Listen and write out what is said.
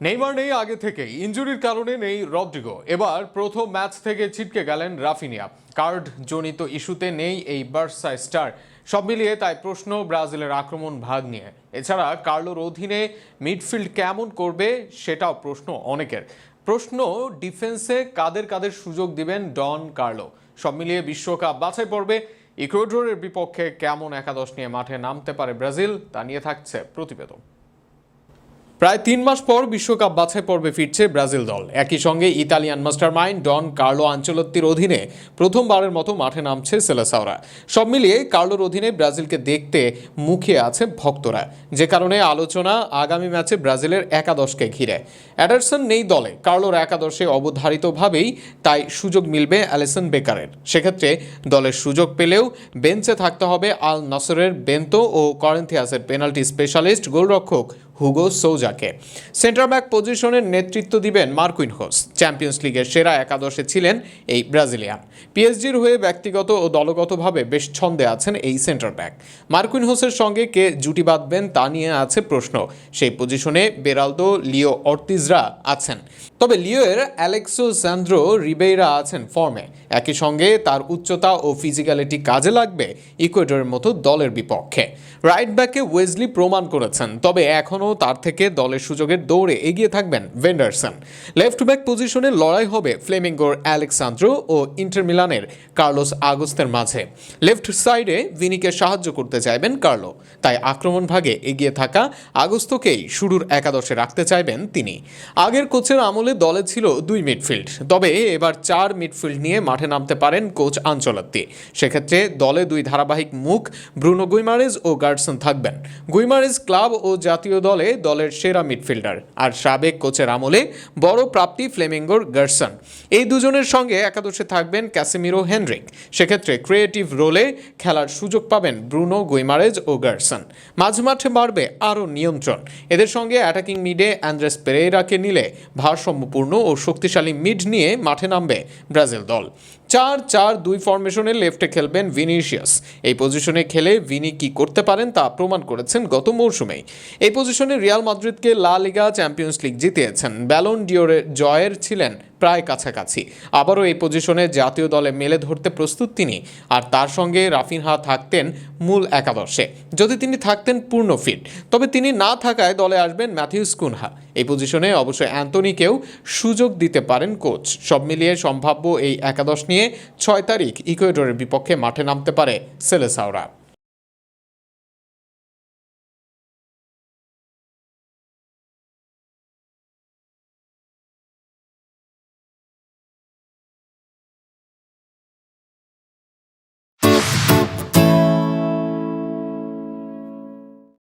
Neymar নেই আগে থেকে ইঞ্জুরির কারণে নেই রদ্রিগো এবার প্রথম ম্যাচ থেকে ছিটকে গেলেন রাফিনিয়া। কার্ড জনিত ইস্যুতে নেই এই বার্সা স্টার। সব মিলিয়ে তাই প্রশ্ন ব্রাজিলের আক্রমণ ভাগ নিয়ে। এছাড়া কার্লোর অধীনে মিডফিল্ড কেমন করবে সেটাও প্রশ্ন অনেকের। প্রশ্ন, ডিফেন্সে কাদের কাদের সুযোগ দিবেন ডন কার্লো? সব মিলিয়ে বিশ্বকাপ বাছাই পর্বে ইকুয়েডরের বিপক্ষে কেমন একাদশ নিয়ে মাঠে নামতে পারে ব্রাজিল, তা নিয়ে থাকছে প্রতিবেদন। প্রায় তিন মাস পর বিশ্বকাপ বাছাই পর্বে ফিরছে ব্রাজিল দল। একই সঙ্গে Italian master mind Don Carlo আঞ্চলত্তির অধীনে প্রথমবারের মতো মাঠে নামছে সেলাসাওরা সব মিলিয়ে কার্লোর অধীনে ব্রাজিলকে দেখতে মুখে আছে ভক্তরা। যে কারণে আলোচনা আগামী ম্যাচে ব্রাজিলের একাদশকে ঘিরে। অ্যাডারসন নেই দলে, কার্লোর একাদশে অবধারিতভাবেই তাই সুযোগ মিলবে অ্যালিসন বেকারের। সেক্ষেত্রে দলের সুযোগ পেলেও বেঞ্চে থাকতে হবে আল নাসরের বেন্তো ও করেন্থিয়াসের পেনাল্টি স্পেশালিস্ট গোলরক্ষক হুগো সৌজাকে। সেন্টার ব্যাক পজিশনের নেতৃত্ব দিবেন মার্কুইন হোস। চ্যাম্পিয়ন্স লিগের সেরা একাদশে ছিলেন এই ব্রাজিলিয়ান। পিএসজির হয়ে ব্যক্তিগত ও দলগতভাবে বেশ ছন্দে আছেন এই সেন্টার ব্যাক। মার্কুইন হোসের সঙ্গে কে জুটি বাঁধবেন তা নিয়ে আছে প্রশ্ন। সেই পজিশনে বেরালদো লিও অর্তিজরা আছেন। তবে লিওয়ের অ্যালেক্সো স্যান্দ্রো রিবেইরা আছেন ফর্মে। একই সঙ্গে তার উচ্চতা ও ফিজিক্যালিটি কাজে লাগবে ইকুয়েডরের মতো দলের বিপক্ষে। রাইট ব্যাকে ওয়েজলি প্রমাণ করেছেন, তবে এখনও তার থেকে দলের সুযোগের দৌড়ে এগিয়ে থাকবেন ভেন্ডারসন। লেফট ব্যাক পজিশনে লড়াই হবে ফ্লেমিঙ্গোর অ্যালেক্সান্দ্রো ও ইন্টার মিলানের কার্লোস আগস্তের মাঝে। লেফট সাইডে ভিনিকে সাহায্য করতে চাইবেন কার্লো, তাই আক্রমণ ভাগে এগিয়ে থাকা আগস্তকেই শুরুর একাদশে রাখতে চাইবেন তিনি। আগের কোচের আমলে দলে ছিল দুই মিডফিল্ড। তবে এবার চার মিডফিল্ড নিয়ে মাঠে নামতে পারেন কোচ আঞ্চলাত্তি। সেক্ষেত্রে দলে দুই ধারাবাহিক মুখ ব্রুনো গুইমারেজ ও গার্ডসন থাকবেন। গুইমারেজ ক্লাব ও জাতীয় দলে দলের সেরা মিডফিল্ডার আর সাবেক কোচের আমলে বড় প্রাপ্তি ফ্লেমিঙ্গোর গার্সন এই দুজনের সঙ্গে একাদশে থাকবেন ক্যাসিমিরো হেনরিক। সেক্ষেত্রে ক্রিয়েটিভ রোলে খেলার সুযোগ পাবেন ব্রুনো গুইমারেজ ও গার্সন মাঝমাঠে বাড়বে আরও নিয়ন্ত্রণ। এদের সঙ্গে অ্যাটাকিং মিডে অ্যান্ড্রেস পেরেরাকে নিলে ভারসাম্যপূর্ণ ও শক্তিশালী মিড নিয়ে মাঠে নামবে ব্রাজিল দল। চার চার দুই ফরমেশনে লেফটে খেলবেন ভিনিসিয়াস এই পজিশনে খেলে ভিনি কি করতে পারেন তা প্রমাণ করেছেন গত মৌসুমেই। এই পজিশনে রিয়াল মাদ্রিদকে লা লিগা চ্যাম্পিয়ন্স লিগ জিতিয়েছেন। ব্যালন ডিওরে জয়ের ছিলেন প্রায় কাছাকাছি। আবারও এই পজিশনে জাতীয় দলে মেলে ধরতে প্রস্তুত তিনি। আর তার সঙ্গে রাফিনহা থাকতেন মূল একাদশে। যদি তিনি থাকতেন পূর্ণ ফিট তবে তিনি না থাকায় দলে আসবেন ম্যাথিউস কুনহা এই পজিশনে অবশ্য অ্যান্টনিকেও সুযোগ দিতে পারেন কোচ সব মিলিয়ে সম্ভাব্য এই একাদশ নিয়ে ছয় তারিখ ইকুয়েডরের বিপক্ষে মাঠে নামতে পারে সেলেসাওরা।